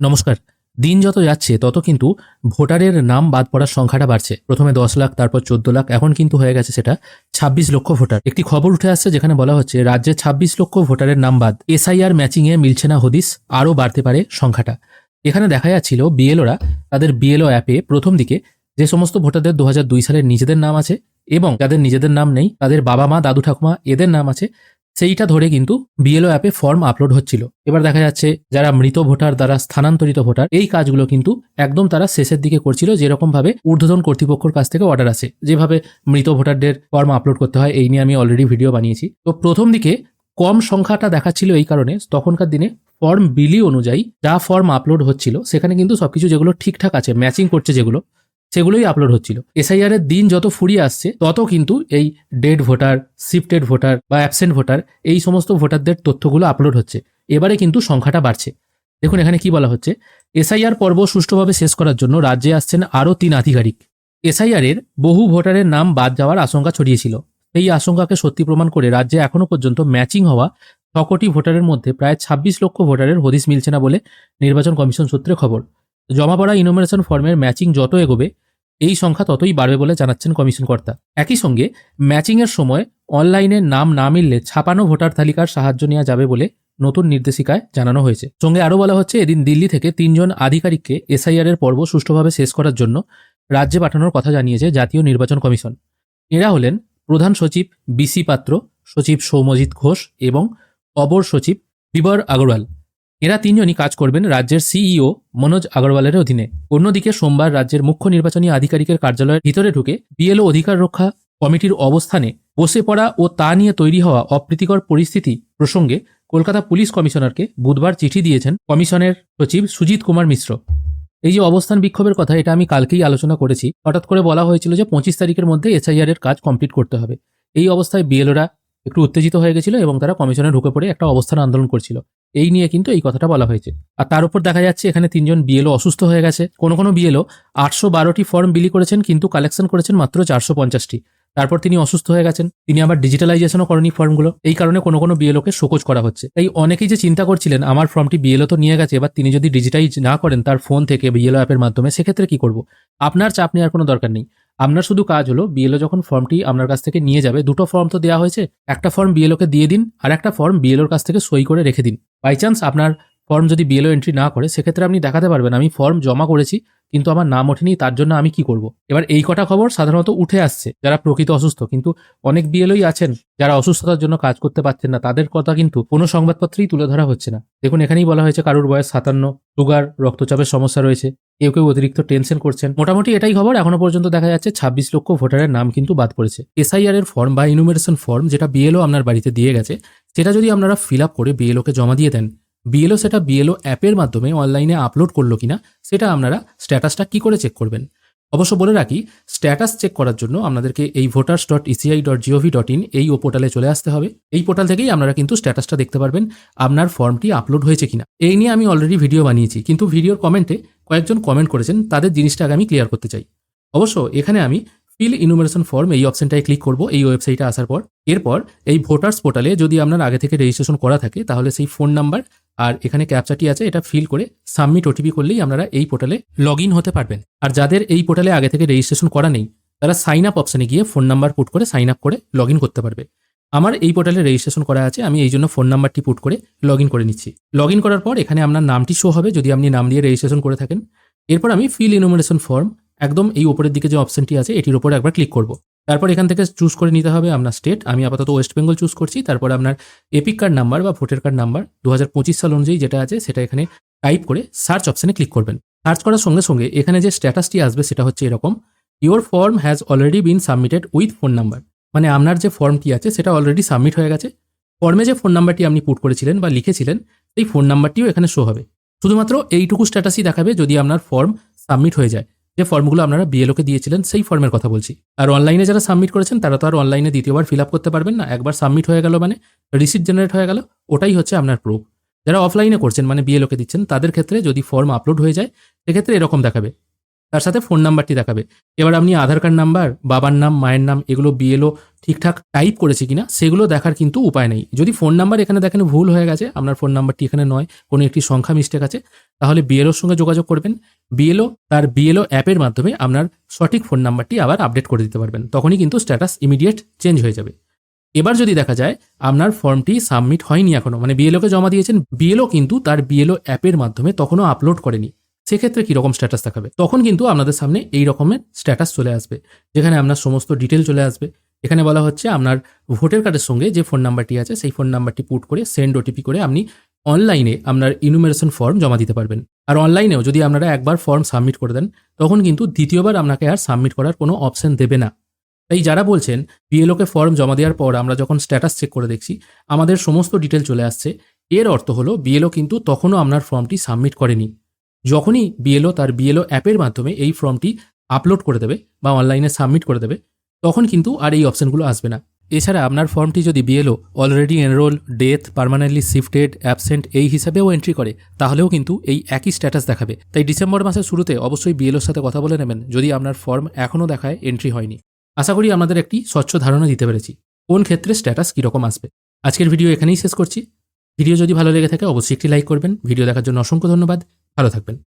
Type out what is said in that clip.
নমস্কার। দিন যত যাচ্ছে, তত কিন্তু ভোটারের নাম বাদ পড়ার সংখ্যাটা বাড়ছে। প্রথমে দশ লাখ, তারপর চোদ্দ লাখ, এখন কিন্তু হয়ে গেছে সেটা ছাব্বিশ লক্ষ ভোটার। একটি খবর উঠে আসছে যেখানে বলা হচ্ছে, রাজ্যে ছাব্বিশ লক্ষ ভোটারের নাম বাদ। এসআইআর ম্যাচিংয়ে মিলছে না হদিস, আরও বাড়তে পারে সংখ্যাটা। এখানে দেখা যাচ্ছিল বিএলওরা তাদের বিএলও অ্যাপে প্রথম দিকে যে সমস্ত ভোটারদের দু সালের নিজেদের নাম আছে এবং যাদের নিজেদের নাম নেই, তাদের বাবা মা, দাদু ঠাকুমা, এদের নাম আছে সেইটা ধরে কিন্তু বিএলও অ্যাপে ফর্ম আপলোড হচ্ছিল। এবার দেখা যাচ্ছে যারা মৃত ভোটার দ্বারা স্থানান্তরিত ভোটার, এই কাজগুলো কিন্তু একদম তারা শেষের দিকে করছিল যেরকম ভাবে ঊর্ধ্বতন কর্তৃপক্ষের কাছ থেকে অর্ডার আসে। যেভাবে মৃত ভোটারদের ফর্ম আপলোড করতে হয়, এই নিয়ে আমি অলরেডি ভিডিও বানিয়েছি। তো প্রথম দিকে কম সংখ্যাটা দেখাচ্ছিল এই কারণে, তখনকার দিনে ফর্ম বিলি অনুযায়ী যা ফর্ম আপলোড হচ্ছিল, সেখানে কিন্তু সবকিছু যেগুলো ঠিকঠাক আছে ম্যাচিং করছে যেগুলো সেগুলোই আপলোড হচ্ছিল। এসআইআর এর দিন যত ফুরিয়ে আসছে, তত কিন্তু এই ডেড ভোটার শিফটেড ভোটার বা অ্যাবসেন্ট ভোটার এই সমস্ত ভোটারদের তথ্যগুলো আপলোড হচ্ছে। এবারে কিন্তু সংখ্যাটা বাড়ছে। দেখুন এখানে কি বলা হচ্ছে? এসআইআর পর্ব সুষ্ঠুভাবে শেষ করার জন্য রাজ্যে আসছেন আরও তিন আধিকারিক। এসআইআর এর বহু ভোটারের নাম বাদ যাওয়ার আশঙ্কা ছড়িয়েছিল। এই আশঙ্কাকে সত্যি প্রমাণ করে রাজ্যে এখনও পর্যন্ত ম্যাচিং হওয়া ছ কোটি ভোটারের মধ্যে প্রায় ছাব্বিশ লক্ষ ভোটারের হদিস মিলছে না বলে নির্বাচন কমিশন সূত্রে খবর। জমা পড়া ইনোমিনেশন ফর্মের ম্যাচিং যত এগোবে এই সংখ্যা ততই বাড়বে বলে জানাচ্ছেন কমিশন কর্তা একই সঙ্গে ম্যাচিংয়ের সময় অনলাইনে নাম না মিললে ছাপানো ভোটার তালিকার সাহায্য নেওয়া যাবে বলে নতুন নির্দেশিকায় জানানো হয়েছে। সঙ্গে আরও বলা হচ্ছে, এদিন দিল্লি থেকে তিনজন আধিকারিককে এসআইআর এর পর্ব সুষ্ঠুভাবে শেষ করার জন্য রাজ্যে পাঠানোর কথা জানিয়েছে জাতীয় নির্বাচন কমিশন। এরা হলেন প্রধান সচিব বিসি পাত্র, সচিব সৌমজিৎ ঘোষ এবং অবর সচিব বিবর আগরওয়াল। এরা তিনজনই কাজ করবেন রাজ্যের সিইও মনোজ আগরওয়ালের অধীনে। অন্যদিকে সোমবার রাজ্যের মুখ্য নির্বাচনী আধিকারিকের কার্যালয়ের ভিতরে ঢুকে বিএলও অধিকার রক্ষা কমিটির অবস্থানে বসে পড়া ও তা নিয়ে তৈরি হওয়া অপ্রীতিকর পরিস্থিতি প্রসঙ্গে কলকাতা পুলিশ কমিশনারকে বুধবার চিঠি দিয়েছেন কমিশনের সচিব সুজিত কুমার মিশ্র। এই যে অবস্থান বিক্ষোভের কথা, এটা আমি কালকেই আলোচনা করেছি। হঠাৎ করে বলা হয়েছিল যে পঁচিশ তারিখের মধ্যে এসআইআর এর কাজ কমপ্লিট করতে হবে। এই অবস্থায় বিএলওরা একটু উত্তেজিত হয়ে গেছিল এবং তারা কমিশনে ঢুকে পড়ে একটা অবস্থান আন্দোলন করছিল। এই নিয়ে কিন্তু এই কথাটা বলা হয়েছে। আর তার উপর দেখা যাচ্ছে এখানে তিনজন বিএলও অসুস্থ হয়ে গেছে। কোনো কোনো বিএলও আটশো বারোটি ফর্ম বিলি করেছেন, কিন্তু কালেকশন করেছেন মাত্র চারশো পঞ্চাশটি। তারপর তিনি অসুস্থ হয়ে গেছেন। তিনি আবার ডিজিটালাইজেশনও করেনি ফর্মগুলো এই কারণে কোনো কোনো বিএলওকে শোকজ করা হচ্ছে। তাই অনেকেই যে চিন্তা করছিলেন, আমার ফর্মটি বিএলও তো নিয়ে গেছে, এবার তিনি যদি ডিজিটাইজ না করেন তার ফোন থেকে বিএলও অ্যাপের মাধ্যমে, সেক্ষেত্রে কি করব? আপনার চাপ নেওয়ার কোনো দরকার নেই। আপনার শুধু কাজ হলো বিএলও যখন ফর্মটি আপনার কাছ থেকে নিয়ে যাবে, দুটো ফর্ম তো দেওয়া হয়েছে, একটা ফর্ম বিএলওকে দিয়ে দিন আর একটা ফর্ম বিএলওর কাছ থেকে সই করে রেখে দিন। বাই চান্স আপনার ফর্ম যদি বিএলও এন্ট্রি না করে, সেক্ষেত্রে আপনি দেখাতে পারবেন, আমি ফর্ম জমা করেছি, কিন্তু আমার নাম ওঠেনি, তার জন্য আমি কি করব? এবার এই কটা খবর সাধারণত উঠে আসছে, যারা প্রকৃত অসুস্থ, কিন্তু অনেক বিএলওই আছেন, যারা অসুস্থতার জন্য কাজ করতে পারছেন না, তাদের কথা কিন্তু কোনো সংবাদপত্রেই তুলে ধরা হচ্ছে না। দেখুন, এখানেই বলা হয়েছে কারুর বয়স সাতান্ন সুগার রক্তচাপের সমস্যা রয়েছে, কেউ কেউ অতিরিক্ত টেনশন করছেন। মোটামুটি এটাই খবর, এখনও পর্যন্ত দেখা যাচ্ছে ছাব্বিশ লক্ষ ভোটারের নাম কিন্তু বাদ পড়েছে। এসআইআর এর ফর্ম বা ইনুমেরেশন ফর্ম যেটা বিএলও আপনার বাড়িতে দিয়ে গেছে, সেটা যদি আপনারা ফিল আপ করে বিএলওকে জমা দিয়ে দেন বিএলও সেটা বিএলও অ্যাপের মাধ্যমে অনলাইনে আপলোড করল কিনা, সেটা আপনারা স্ট্যাটাসটা কি করে চেক করবেন? অবশ্য বলে রাখি, স্ট্যাটাস চেক করার জন্য আপনাদেরকে এই voters dot ECI dot GOV dot in এই ও পোর্টালে চলে আসতে হবে। এই পোর্টাল থেকেই আপনারা কিন্তু স্ট্যাটাসটা দেখতে পারবেন, আপনার ফর্মটি আপলোড হয়েছে কিনা। এই নিয়ে আমি অলরেডি ভিডিও বানিয়েছি, কিন্তু ভিডিওর কমেন্টে কয়েকজন কমেন্ট করেছেন, তাদের জিনিসটা আগে আমি ক্লিয়ার করতে চাই। অবশ্য এখানে আমি ফিল ইনুমারেশন ফর্ম এই অপশনটায় ক্লিক করব, এই ওয়েবসাইটে আসার পর। এরপর এই ভোটার্স পোর্টালে যদি আপনার আগে থেকে রেজিস্ট্রেশন করা থাকে, তাহলে সেই ফোন নাম্বার আর এখানে ক্যাপচাটি আছে, এটা ফিল করে সাবমিট ওটিপি করলেই আপনারা এই পোর্টালে লগ হতে পারবেন। আর যাদের এই পোর্টালে আগে থেকে রেজিস্ট্রেশন করা নেই, তারা সাইন আপ অপশানে গিয়ে ফোন নাম্বার পুট করে সাইন আপ করে লগ করতে পারবে। আমার এই পোর্টালে রেজিস্ট্রেশন করা আছে, আমি এই জন্য ফোন নাম্বারটি পুট করে লগ করে নিচ্ছি। লগ করার পর এখানে আপনার নামটি শো হবে, যদি আপনি নাম দিয়ে রেজিস্ট্রেশন করে থাকেন। এরপর আমি ফিল ইনোমিনেশন ফর্ম একদম এই ওপরের দিকে যে অপশনটি আছে, এটির উপরে একবার ক্লিক করব। তারপর এখান থেকে চুজ করে নিতে হবে আপনার স্টেট আমি আপাতত ওয়েস্ট বেঙ্গল চুজ করছি। তারপর আপনার এপিক কার্ড নাম্বার বা ভোটার কার্ড নাম্বার দু হাজার পঁচিশ সাল অনুযায়ী যেটা আছে সেটা এখানে টাইপ করে সার্চ অপশানে ক্লিক করবেন। সার্চ করার সঙ্গে সঙ্গে এখানে যে স্ট্যাটাসটি আসবে সেটা হচ্ছে এরকম। Your form has already been submitted with phone number মানে আপনার যে ফর্মটি আছে সেটা অলরেডি সাবমিট হয়ে গেছে। ফর্মে যে ফোন নাম্বারটি আপনি পুট করেছিলেন বা লিখেছিলেন, সেই ফোন নাম্বারটিও এখানে শো হবে। শুধুমাত্র এইটুকু স্ট্যাটাসই দেখাবে যদি আপনার ফর্ম সাবমিট হয়ে যায়। যে ফর্মগুলো আপনারা বিএলওকে দিয়েছিলেন, সেই ফর্মের কথা বলছি। আর অনলাইনে যারা সাবমিট করেছেন, তারা তো আর অনলাইনে দ্বিতীয়বার ফিল আপ করতে পারবেন না। একবার সাবমিট হয়ে গেল মানে রিসিট জেনারেট হয়ে গেল, ওটাই হচ্ছে আপনার প্রুফ যারা অফলাইনে করছেন মানে বিএলওকে দিচ্ছেন, তাদের ক্ষেত্রে যদি ফর্ম আপলোড হয়ে যায়, সেক্ষেত্রে এরকম দেখাবে। তার সাথে ফোন নাম্বারটি দেখাবে। এবার আপনি আধার কার্ড নাম্বার বাবার নাম, মায়ের নাম, এগুলো বিএলও ঠিকঠাক টাইপ করেছে কিনা, সেগুলো দেখার কিন্তু উপায় নেই। যদি ফোন নাম্বার এখানে দেখেন ভুল হয়ে গেছে, আপনার ফোন নাম্বারটি এখানে নয়, কোনো একটি সংখ্যা মিস্টেক আছে, তাহলে বিএলওর সঙ্গে যোগাযোগ করবেন। বিএলও তার বিএলও অ্যাপের মাধ্যমে আপনার সঠিক ফোন নাম্বারটি আবার আপডেট করে দিতে পারবেন। তখনই কিন্তু স্ট্যাটাস ইমিডিয়েট চেঞ্জ হয়ে যাবে। এবার যদি দেখা যায়, আপনার ফর্মটি সাবমিট হয়নি এখনও মানে বিএলওকে জমা দিয়েছেন বিএলও কিন্তু তার বিএলও অ্যাপের মাধ্যমে তখনও আপলোড করেনি। সেক্ষেত্রে কীরকম স্ট্যাটাস দেখাবে? তখন কিন্তু আপনাদের সামনে এই রকমের স্ট্যাটাস চলে আসবে। যেখানে আপনার সমস্ত ডিটেল চলে আসবে। এখানে বলা হচ্ছে আপনার ভোটার কার্ডের সঙ্গে যে ফোন নাম্বারটি আছে, সেই ফোন নাম্বারটি পুট করে সেন্ড ওটিপি করে আপনি অনলাইনে আপনার ইনুমেরেশন ফর্ম জমা দিতে পারবেন। আর অনলাইনেও যদি আপনারা একবার ফর্ম সাবমিট করে দেন, তখন কিন্তু দ্বিতীয়বার আপনাকে আর সাবমিট করার কোনো অপশন দেবে না। তাই যারা বলছেন বিএলওকে ফর্ম জমা দেওয়ার পর আমরা যখন স্ট্যাটাস চেক করে দেখছি, আমাদের সমস্ত ডিটেল চলে আসছে। এর অর্থ হলো বিএলও কিন্তু তখনও আপনার ফর্মটি সাবমিট করেনি। যখনই বিএলও তার বিএলও অ্যাপের মাধ্যমে এই ফর্মটি আপলোড করে দেবে বা অনলাইনে সাবমিট করে দেবে, তখন কিন্তু আর এই অপশনগুলো আসবে না। এছাড়া আপনার ফর্মটি যদি BLO already enrol death permanently shifted absent এই হিসাবেও এন্ট্রি করে, তাহলেও কিন্তু এই একই স্ট্যাটাস দেখাবে। তাই ডিসেম্বর মাসের শুরুতে অবশ্যই বিএলওর সাথে কথা বলে নেবেন, যদি আপনার ফর্ম এখনও দেখায় এন্ট্রি হয়নি। আশা করি আমাদের একটি স্বচ্ছ ধারণা দিতে পেরেছি, কোন ক্ষেত্রে স্ট্যাটাস কীরকম আসবে। আজকের ভিডিও এখানেই শেষ করছি। ভিডিও যদি ভালো লেগে থাকে, অবশ্যই একটি লাইক করবেন। ভিডিও দেখার জন্য অসংখ্য ধন্যবাদ। ভালো থাকবেন।